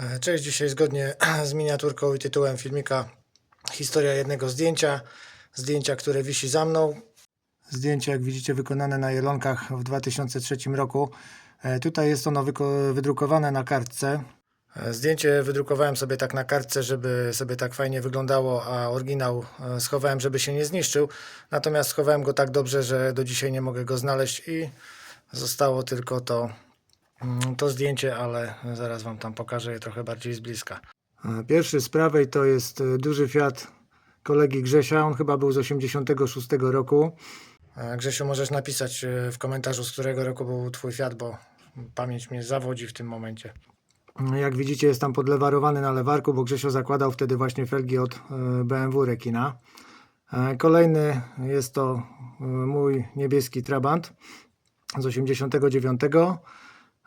E, Cześć, dzisiaj zgodnie z miniaturką i tytułem filmika historia jednego zdjęcia. Zdjęcia, które wisi za mną. Zdjęcie, jak widzicie, wykonane na jelonkach w 2003 roku. E, Tutaj jest ono wydrukowane na kartce. E, Zdjęcie wydrukowałem sobie tak na kartce, żeby sobie tak fajnie wyglądało, a oryginał schowałem, żeby się nie zniszczył. Natomiast schowałem go tak dobrze, że do dzisiaj nie mogę go znaleźć i zostało tylko to to zdjęcie, ale zaraz Wam tam pokażę je trochę bardziej z bliska. Pierwszy z prawej to jest e, duży Fiat kolegi Grzesia. On chyba był z 86 roku. E, Grzesiu, możesz napisać e, w komentarzu, z którego roku był Twój Fiat, bo pamięć mnie zawodzi w tym momencie. Jak widzicie, jest tam podlewarowany na lewarku, bo Grzesio zakładał wtedy właśnie felgi od e, BMW Rekina. E, Kolejny jest to e, mój niebieski Trabant z 89.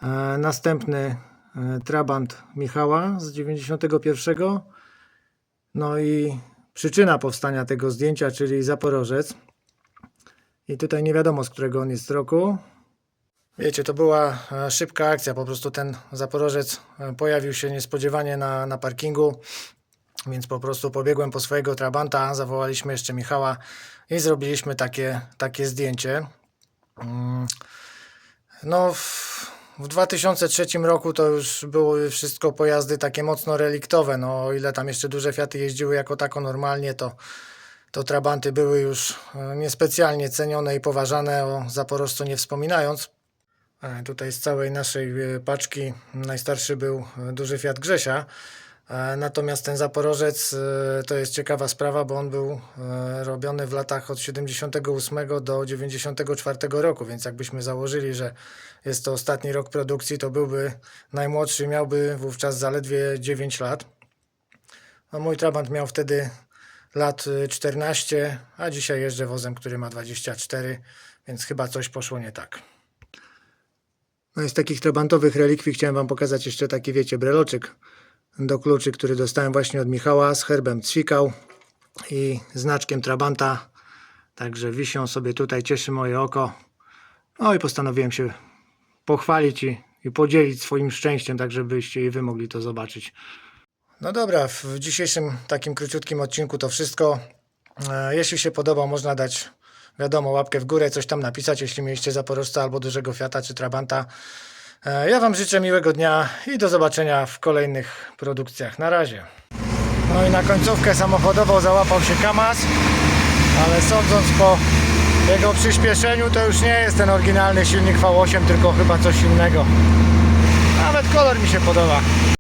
E, Następny e, Trabant Michała z 91. No i przyczyna powstania tego zdjęcia, czyli Zaporożec. I tutaj nie wiadomo z którego on jest roku. Wiecie, to była e, szybka akcja. Po prostu ten Zaporożec pojawił się niespodziewanie na, na parkingu. Więc po prostu pobiegłem po swojego Trabanta, zawołaliśmy jeszcze Michała i zrobiliśmy takie, takie zdjęcie. Mm, No, w 2003 roku to już były wszystko pojazdy takie mocno reliktowe. No, o ile tam jeszcze duże Fiaty jeździły jako tako normalnie, to, to Trabanty były już e, niespecjalnie cenione i poważane, o Zaporożcu nie wspominając. E, Tutaj z całej naszej e, paczki najstarszy był duży Fiat Grzesia. E, Natomiast ten Zaporożec e, to jest ciekawa sprawa, bo on był e, robiony w latach od 78 do 94 roku, więc jakbyśmy założyli, że jest to ostatni rok produkcji, to byłby najmłodszy, miałby wówczas zaledwie 9 lat. No, mój Trabant miał wtedy lat y, 14, a dzisiaj jeżdżę wozem, który ma 24, więc chyba coś poszło nie tak. No i z takich trabantowych relikwii chciałem Wam pokazać jeszcze taki, wiecie, breloczek do kluczy, który dostałem właśnie od Michała z herbem Cwikał i znaczkiem Trabanta. Także wisią sobie tutaj, cieszy moje oko. No i postanowiłem się pochwalić i, i podzielić swoim szczęściem, tak żebyście i Wy mogli to zobaczyć. No dobra, w dzisiejszym takim króciutkim odcinku to wszystko. E, Jeśli się podobał, można dać, wiadomo, łapkę w górę, coś tam napisać, jeśli mieliście Zaporożca albo dużego Fiata czy Trabanta. E, Ja Wam życzę miłego dnia i do zobaczenia w kolejnych produkcjach. Na razie. No i na końcówkę samochodową załapał się Kamaz, ale sądząc po jego przyspieszeniu, to już nie jest ten oryginalny silnik V8, tylko chyba coś innego. Nawet kolor mi się podoba.